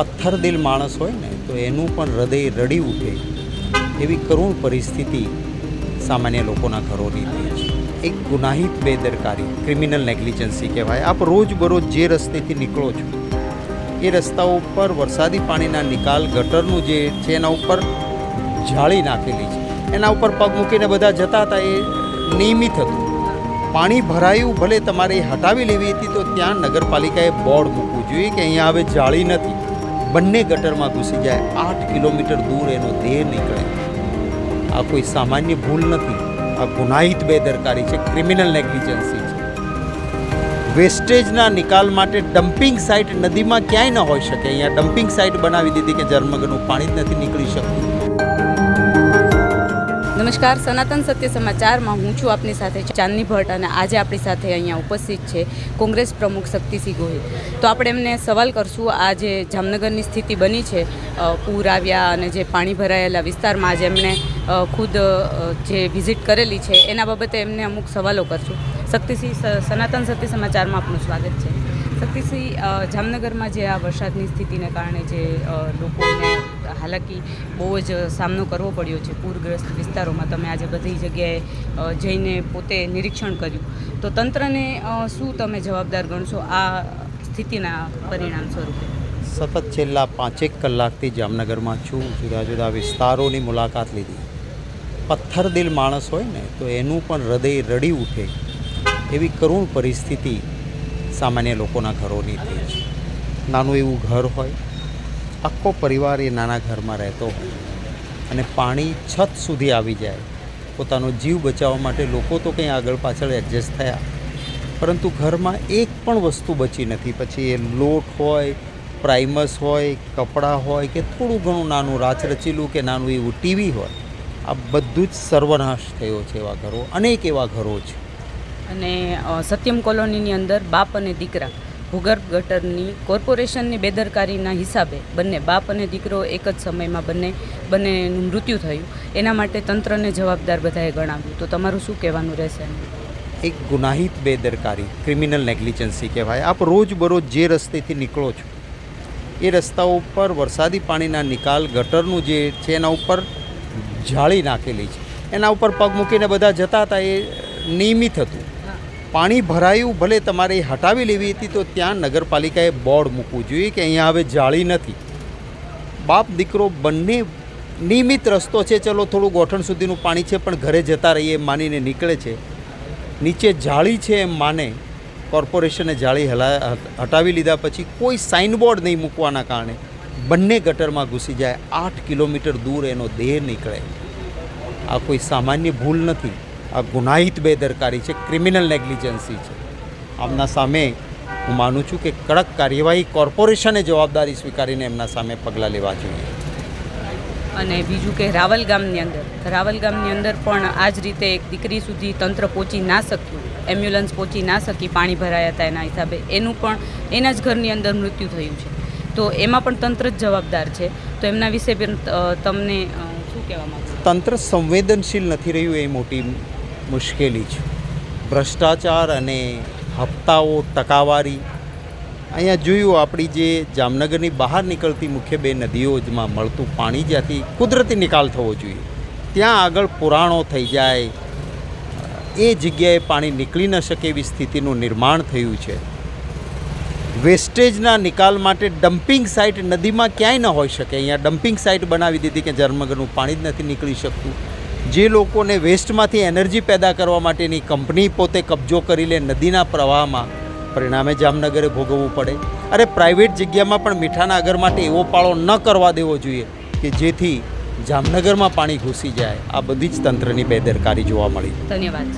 પથ્થરદિલ માણસ હોય ને, તો એનું પણ હૃદય રડી ઉઠે એવી કરુણ પરિસ્થિતિ સામાન્ય લોકોના ઘરોની થઈ છે. એક ગુનાહિત બેદરકારી ક્રિમિનલ નેગ્લિજન્સી કહેવાય. આપ રોજબરોજ જે રસ્તેથી નીકળો છો, એ રસ્તા ઉપર વરસાદી પાણીના નિકાલ, ગટરનું જે છે એના ઉપર જાળી નાખેલી છે. એના ઉપર પગ મૂકીને બધા જતા હતા, એ નિયમિત હતું. પાણી ભરાયું, ભલે તમારે હટાવી લેવી હતી, તો ત્યાં નગરપાલિકાએ બોર્ડ મૂકવું જોઈએ કે અહીંયા હવે જાળી નથી. બંને ગટરમાં ઘૂસી જાય. આઠ કિલોમીટર દૂર એનો દેહ નીકળે. આ કોઈ સામાન્ય ભૂલ નથી. આ ગુનાહિત બેદરકારી છે. ક્રિમિનલ નેગ્લિજન્સી છે. વેસ્ટેજના નિકાલ માટે ડમ્પિંગ સાઇટ નદીમાં ક્યાંય ન હોઈ શકે. અહીંયા ડમ્પિંગ સાઇટ બનાવી દીધી કે જળમગરનું પાણી જ નથી નીકળી શકતું. નમસ્કાર, સનાતન સત્ય સમાચારમાં હું છું આપની સાથે ચાંદની ભટ્ટ અને આજે આપણી સાથે અહીંયા ઉપસ્થિત છે કોંગ્રેસ પ્રમુખ શક્તિસિંહ ગોહિલ. તો આપણે એમને સવાલ કરશું, આ જે જામનગરની સ્થિતિ બની છે પૂર આવ્યા અને જે પાણી ભરાયેલા વિસ્તારમાં આજે એમણે ખુદ જે વિઝિટ કરેલી છે, એના બાબતે એમને અમુક સવાલો કરશું. શક્તિસિંહ સનાતન સત્ય સમાચારમાં આપનું સ્વાગત છે. શક્તિસિંહ જામનગરમાં જે આ વરસાદની સ્થિતિને કારણે જે લોકોને હાલાકી બહુ જ સામનો કરવો પડ્યો છે પૂરગ્રસ્ત વિસ્તારોમાં. તમે આજે બધી જગ્યાએ જઈને પોતે નિરીક્ષણ કર્યું. તો તંત્રને શું તમે જવાબદાર ગણશો આ સ્થિતિના પરિણામ સ્વરૂપે? સતત છેલ્લા પાંચેક કલાકથી જામનગરમાં છું. જુદા જુદા વિસ્તારોની મુલાકાત લીધી. પથ્થરદિલ માણસ હોય ને, તો એનું પણ હૃદય રડી ઉઠે એવી કરુણ પરિસ્થિતિ સામાન્ય લોકોના ઘરોની થઈ છે. નાનું એવું ઘર હોય આખો પરિવાર એ નાના ઘરમાં રહેતો હોય અને પાણી છત સુધી આવી જાય. પોતાનો જીવ બચાવવા માટે લોકો તો કંઈ આગળ પાછળ એડજસ્ટ થયા. પરંતુ ઘરમાં એક પણ વસ્તુ બચી નથી. પછી એ લોટ હોય પ્રાઇમસ હોય, કપડાં હોય કે થોડું ઘણું નાનું રાચરચીલું કે નાનું એવું ટીવી હોય, આ બધું જ સર્વનાશ થયો છે એવા ઘરો, અનેક એવા ઘરો છે. અને સત્યમ કોલોનીની અંદર બાપ અને દીકરા ભૂગર્ભ ગટરની કોર્પોરેશનની બેદરકારીના હિસાબે બંને બાપ અને દીકરો એક જ સમયમાં બંને, બંનેનું મૃત્યુ થયું. એના માટે તંત્રને જવાબદાર બધાએ ગણાવ્યું. તો તમારું શું કહેવાનું રહેશે? એક ગુનાહિત બેદરકારી ક્રિમિનલ નેગ્લિજન્સી કહેવાય. આપ રોજ બરોજ જે રસ્તેથી નીકળો છો, એ રસ્તાઓ ઉપર વરસાદી પાણીના નિકાલ, ગટરનું જે છે એના ઉપર જાળી નાખેલી છે. એના ઉપર પગ મૂકીને બધા જતા હતા, એ નિયમિત હતું. પાણી ભરાયું, ભલે તમારે એ હટાવી લેવી હતી, તો ત્યાં નગરપાલિકાએ બોર્ડ મૂકવું જોઈએ કે અહીંયા હવે જાળી નથી. બાપ દીકરો બંને નિયમિત રસ્તો છે, ચલો થોડું ગોઠણ સુધીનું પાણી છે, પણ ઘરે જતા રહીએ એમ માનીને નીકળે છે. નીચે જાળી છે એમ માને, કોર્પોરેશને જાળી હલા, હટાવી લીધા પછી કોઈ સાઇનબોર્ડ નહીં મૂકવાના કારણે બંને ગટરમાં ઘૂસી જાય. આઠ કિલોમીટર દૂર એનો દેહ નીકળે. આ કોઈ સામાન્ય ભૂલ નથી. આ ગુનાહિત બેદરકારી છે ક્રિમિનલ નેગ્લિજન્સી છે. આમના સામે હું માનું છું કે કડક કાર્યવાહી કોર્પોરેશને જવાબદારી સ્વીકારીને એમના સામે પગલાં લેવા જોઈએ. અને બીજું કે રાવલ ગામની અંદર રાવલ ગામની અંદર પણ આ જ રીતે એક દીકરી સુધી તંત્ર પહોંચી ના શક્યું એમ્બ્યુલન્સ પહોંચી ના શકી પાણી ભરાયા હતા એના હિસાબે. એનું પણ એના જ ઘરની અંદર મૃત્યુ થયું છે. તો એમાં પણ તંત્ર જ જવાબદાર છે. તો એમના વિશે પણ તમને શું કહેવા માંગુ તંત્ર સંવેદનશીલ નથી રહ્યું એ મોટી મુશ્કેલી છે. ભ્રષ્ટાચાર અને હપ્તાઓ ટકાવારી. અહીંયા જોયું આપણી જે જામનગરની બહાર નીકળતી મુખ્ય બે નદીઓમાં મળતું પાણી જ્યાંથી કુદરતી નિકાલ થવો જોઈએ, ત્યાં આગળ પુરાણો થઈ જાય. એ જગ્યાએ પાણી નીકળી ન શકે એવી સ્થિતિનું નિર્માણ થયું છે. વેસ્ટેજના નિકાલ માટે ડમ્પિંગ સાઇટ નદીમાં ક્યાંય ન હોઈ શકે. અહીંયા ડમ્પિંગ સાઇટ બનાવી દીધી કે જળમગરનું પાણી જ નથી નીકળી શકતું. જે લોકોને વેસ્ટમાંથી એનર્જી પેદા કરવા માટેની કંપની પોતે કબજો કરી લે નદીના પ્રવાહમાં, પરિણામે જામનગરે ભોગવવું પડે. અરે પ્રાઇવેટ જગ્યામાં પણ મીઠાના અગર માટે એવો પાળો ન કરવા દેવો જોઈએ કે જેથી જામનગરમાં પાણી ઘૂસી જાય. આ બધી જ તંત્રની બેદરકારી જોવા મળી. ધન્યવાદ.